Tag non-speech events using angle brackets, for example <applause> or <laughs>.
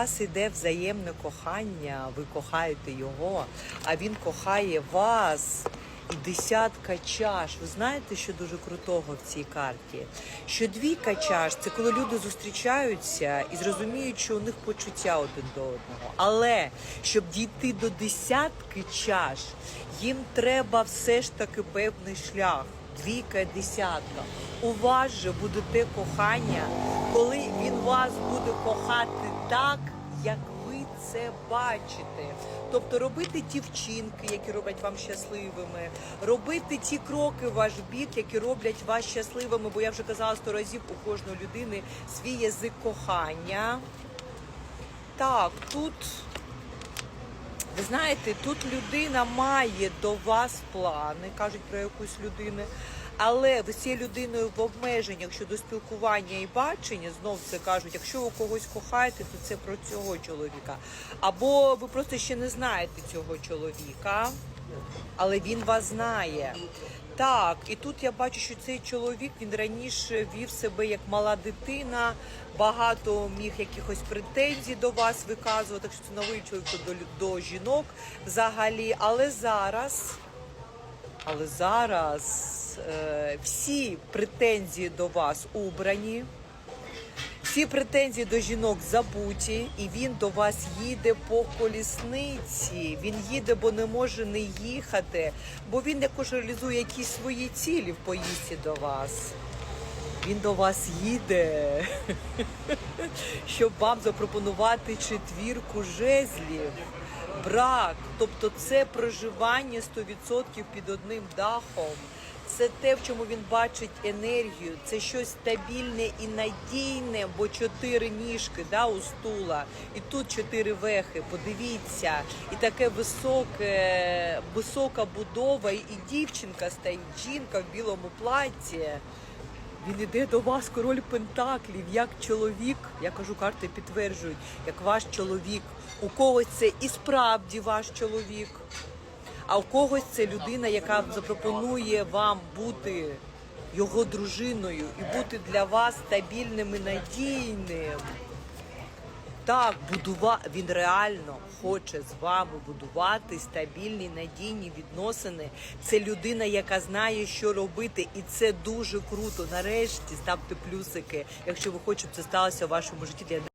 вас іде взаємне кохання, ви кохаєте його, а він кохає вас. І десятка чаш. Ви знаєте, що дуже крутого в цій карті? Що двійка чаш це коли люди зустрічаються і зрозуміють, що у них почуття один до одного. Але щоб дійти до десятки чаш, їм треба все ж таки певний шлях. Двійка, десятка. У вас же буде те кохання, коли він вас буде кохати так, як ви це бачите. Тобто робити ті вчинки, які роблять вам щасливими, робити ті кроки в ваш бік, які роблять вас щасливими. Бо я вже казала сто разів у кожної людини свій язик кохання. Так, тут ви знаєте, тут людина має до вас плани, кажуть про якусь людину, але ви з цією людиною в обмеженнях щодо спілкування і бачення, знов це кажуть, якщо ви когось кохаєте, то це про цього чоловіка. Або ви просто ще не знаєте цього чоловіка, але він вас знає. Так, і тут я бачу, що цей чоловік він раніше вів себе як мала дитина, багато міг якихось претензій до вас виказувати, що це новий чоловік до, до жінок взагалі. Але зараз, але зараз е, всі претензії до вас убрані. Всі претензії до жінок забуті, і він до вас їде по колісниці. Він їде, бо не може не їхати, бо він якось реалізує якісь свої цілі в поїздці до вас. Він до вас їде, <laughs> щоб вам запропонувати четвірку жезлів. Брак, тобто це проживання 100% під одним дахом. Це те, в чому він бачить енергію. Це щось стабільне і надійне, бо чотири ніжки да, у стула, і тут чотири вехи. Подивіться, і таке високе, висока будова, і дівчинка стоїть, жінка в білому платі. Він іде до вас, король Пентаклів, як чоловік. Я кажу, карти підтверджують, як ваш чоловік. У когось це і справді ваш чоловік, а у когось це людина, яка запропонує вам бути його дружиною і бути для вас стабільним і надійним. Так, будува... він реально хоче з вами будувати стабільні надійні відносини. Це людина, яка знає, що робити, і це дуже круто. Нарешті ставте плюсики, якщо ви хочете, щоб це сталося в вашому житті.